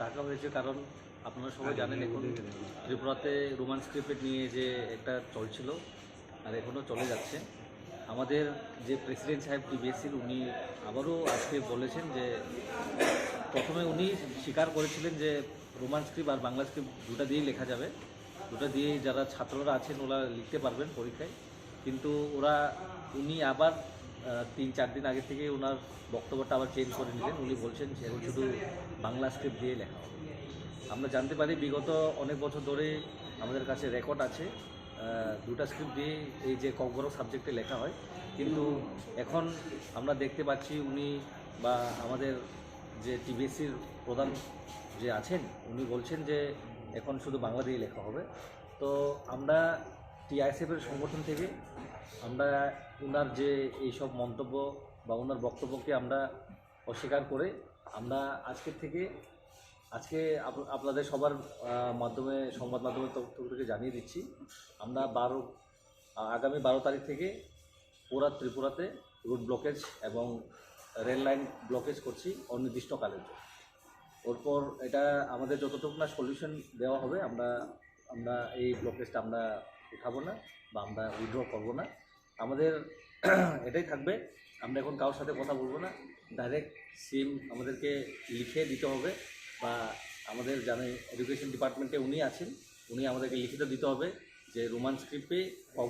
ডাকা হয়েছে কারণ আপনারা সবাই জানেন এখন ত্রিপুরাতে রোমান স্ক্রিপ্ট নিয়ে যে একটা চলছিল আর এখনও চলে যাচ্ছে। আমাদের যে প্রেসিডেন্ট সাহেব টিবিএসসির উনি আবারও আজকে বলেছেন যে প্রথমে উনি স্বীকার করেছিলেন যে রোমান স্ক্রিপ্ট আর বাংলা স্ক্রিপ্ট দুটা দিয়েই লেখা যাবে। দুটা দিয়েই যারা ছাত্ররা আছেন ওরা লিখতে পারবেন পরীক্ষায়। কিন্তু ওরা উনি আবার তিন চার দিন আগে থেকে ওনার বক্তব্যটা আবার চেঞ্জ করে নিলেন। উনি বলছেন যে শুধু বাংলা স্ক্রিপ্ট দিয়ে লেখা হবে। আমরা জানতে পারি বিগত অনেক বছর ধরে আমাদের কাছে রেকর্ড আছে। দুটা স্ক্রিপ্ট দিয়ে এই যে ককবরক সাবজেক্টে লেখা হয়। কিন্তু এখন আমরা দেখতে পাচ্ছি উনি বা আমাদের যে টিবিএসসির প্রধান যে আছেন, উনি বলছেন যে এখন শুধু বাংলা দিয়ে লেখা হবে। তো আমরা টিআইএসএফের সংগঠন থেকে আমরা ওনার যে এইসব মন্তব্য বা ওনার বক্তব্যকে আমরা অস্বীকার করে আমরা আজকের থেকে, আজকে আপনাদের সবার মাধ্যমে, সংবাদ মাধ্যমের থেকে জানিয়ে দিচ্ছি, আমরা বারো, আগামী বারো তারিখ থেকে পুরা ত্রিপুরাতে রুট ব্লকেজ এবং রেল লাইন ব্লকেজ করছি অনির্দিষ্টকালের জন্য। ওরপর এটা আমাদের যতটুকু না সলিউশন দেওয়া হবে, আমরা আমরা এই ব্লকেজটা আমরা উঠাবো না বা আমরা উইথড্র করব না। আমাদের এটাই থাকবে। আমরা এখন কারোর সাথে কথা বলব না। ডাইরেক্ট সিম আমাদেরকে লিখে দিতে হবে বা আমাদের জানে এডুকেশন ডিপার্টমেন্টে উনি আছেন, উনি আমাদেরকে লিখিত দিতে হবে যে রোমান স্ক্রিপ্টে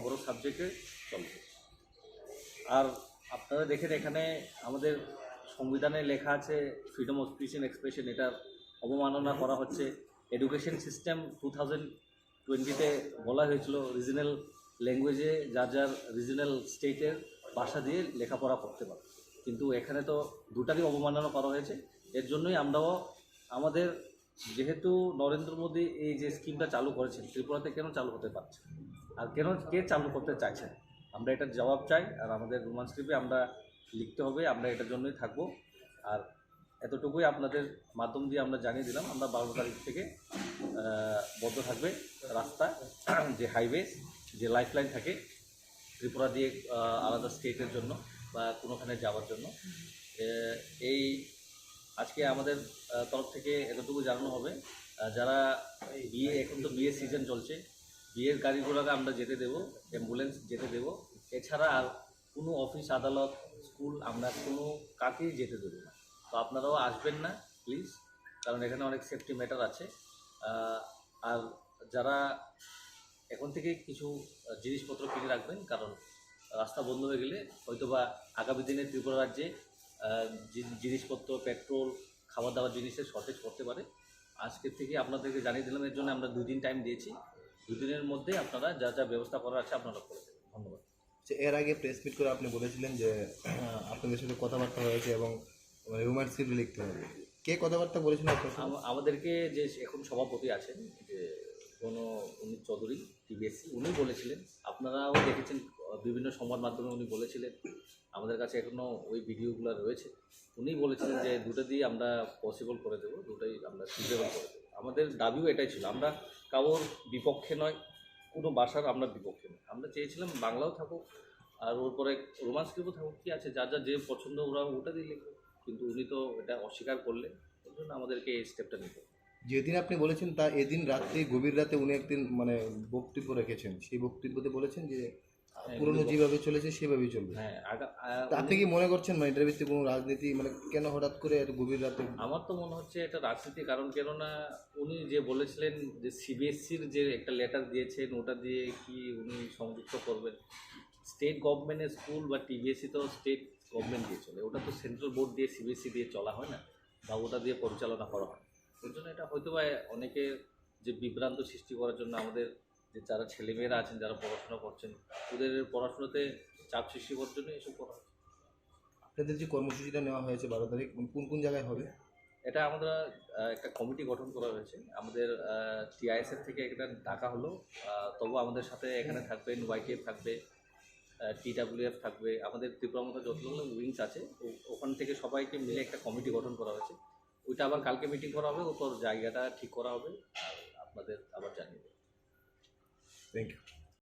বড় সাবজেক্টে চলবে। আর আপনারা দেখেন এখানে আমাদের সংবিধানে লেখা আছে freedom of speech and expression এটার অবমাননা করা হচ্ছে। এডুকেশন সিস্টেম টু থাউজেন্ড টোয়েন্টিতে বলা হয়েছিল রিজনাল ল্যাঙ্গুয়েজে যার যার রিজনাল স্টেটের ভাষা দিয়ে লেখাপড়া করতে পারে। কিন্তু এখানে তো দুটারই অবমাননা করা হয়েছে। এর জন্যই আমরাও আমাদের যেহেতু নরেন্দ্র মোদী এই যে স্কিমটা চালু করেছেন, ত্রিপুরাতে কেন চালু হতে পারছে আর কেন কে চালু করতে চাইছেন আমরা এটার জবাব চাই আর আমাদের রোমান স্ক্রিপ্টে আমরা লিখতে হবে, আমরা এটার জন্যই থাকব। আর এতটুকুই আপনাদের মাধ্যম দিয়ে আমরা জানিয়ে দিলাম। আমরা বারো তারিখ থেকে বদ্ধ থাকবে রাস্তা, যে হাইওয়ে যে লাইফলাইন থাকে, ত্রিপুরা দিয়ে আলাদা স্টেটের জন্য বা কোনোখানে যাওয়ার জন্য। এই, আজকে আমাদের তরফ থেকে এতটুকু জানানো হবে। যারা বিয়ে, এখন তো বিয়ের সিজন চলছে, বিয়ের গাড়িগুলোকে আমরা যেতে দেবো অ্যাম্বুলেন্স যেতে দেবো। এছাড়া আর কোনো অফিস আদালত স্কুল আমরা কোনো কাকেই যেতে দেবো না। তো আপনারাও আসবেন না প্লিজ কারণ এখানে অনেক সেফটি ম্যাটার আছে। আর যারা এখন থেকে কিছু জিনিসপত্র কিনে রাখবেন কারণ রাস্তা বন্ধ হয়ে গেলে হয়তোবা আগামী দিনে ত্রিপুরা রাজ্যে জিনিসপত্র পেট্রোল খাবার দাবার জিনিসের শর্টেজ করতে পারে। আজকের থেকে আপনাদেরকে জানিয়ে দিলাম এর জন্য আমরা দুদিন টাইম দিয়েছি। দুদিনের মধ্যে আপনারা যা যা ব্যবস্থা করার আছে আপনারা করে দেবেন। ধন্যবাদ। যে এর আগে প্রেস মিট করে আপনি বলেছিলেন যে আপনাদের সাথে কথাবার্তা হয়েছে এবং রোমান স্ক্রিপ্ট লিখতে হবে। কে কথাবার্তা বলেছিলেন আমাদেরকে যে এখন সভাপতি আছেন যে কোনো, উনি চৌধুরী টিবিএসসি উনি বলেছিলেন। আপনারাও দেখেছেন, বিভিন্ন সংবাদ মাধ্যমে উনি বলেছিলেন। আমাদের কাছে এখনও ওই ভিডিওগুলো রয়েছে। উনি বলেছিলেন যে দুটো দিয়ে আমরা পসিবল করে দেবো, দুটোই আমরা সুইটেবল করে দেবো। আমাদের দাবিও এটাই ছিল, আমরা কারোর বিপক্ষে নয়, কোনো ভাষার আমরা বিপক্ষে নয়। আমরা চেয়েছিলাম বাংলাও থাকুক, আর ওর পরে রোমান স্ক্রিপ্টও থাকুক, কী আছে যার যার যে পছন্দ ওরা ওটা দিয়ে কিন্তু উনি তো এটা অস্বীকার করলেন ওই জন্য আমাদেরকে এই স্টেপটা নিতে। যেদিন আপনি বলেছেন তা এদিন রাত্রে গভীর রাতে উনি একদিন মানে বক্তব্য রেখেছেন। সেই বক্তব্যতে বলেছেন যে পুরনো যেভাবে চলেছে সেভাবেই চলবে। হ্যাঁ আপনি কি মনে করছেন মানে এটার ভিত্তিতে কোনো রাজনীতি মানে কেন হঠাৎ করে এত গভীর রাতে? আমার তো মনে হচ্ছে এটা রাজনীতি কারণ কেননা উনি যে বলেছিলেন যে সিবিএসসির যে একটা লেটার দিয়েছেন ওটা দিয়ে কি উনি সংযুক্ত করবেন? স্টেট গভর্নমেন্টের স্কুল বা টিবিএসসি তো স্টেট গভর্নমেন্ট দিয়ে চলে। ওটা তো সেন্ট্রাল বোর্ড দিয়ে সিবিএসসি দিয়ে চলা হয় না বা ওটা দিয়ে পরিচালনা করা হয় ওই জন্য এটা হয়তো বা অনেকে যে বিভ্রান্ত সৃষ্টি করার জন্য আমাদের যে যারা ছেলেমেয়েরা আছেন যারা পড়াশোনা করছেন ওদের পড়াশোনাতে চাপ সৃষ্টি করার জন্য এসব করা আপনাদের যে কর্মসূচিটা নেওয়া হয়েছে বারো তারিখ মানে কোন কোন জায়গায় হবে? এটা আমরা একটা কমিটি গঠন করা হয়েছে। আমাদের টিআইএসএফ থেকে একটা ডাকা হলো। তবু আমাদের সাথে এখানে থাকবেন ওয়াইটিএফ থাকবে টিডাব্লিউএফ থাকবে। আমাদের ত্রিপুরার মতো যতগুলো উইংস আছে ওখান থেকে সবাইকে মিলে একটা কমিটি গঠন করা হয়েছে। ওইটা আবার কালকে মিটিং করা হবে ওপর জায়গাটা ঠিক করা হবে, আর আপনাদের আবার জানিয়ে দেবো। Thank you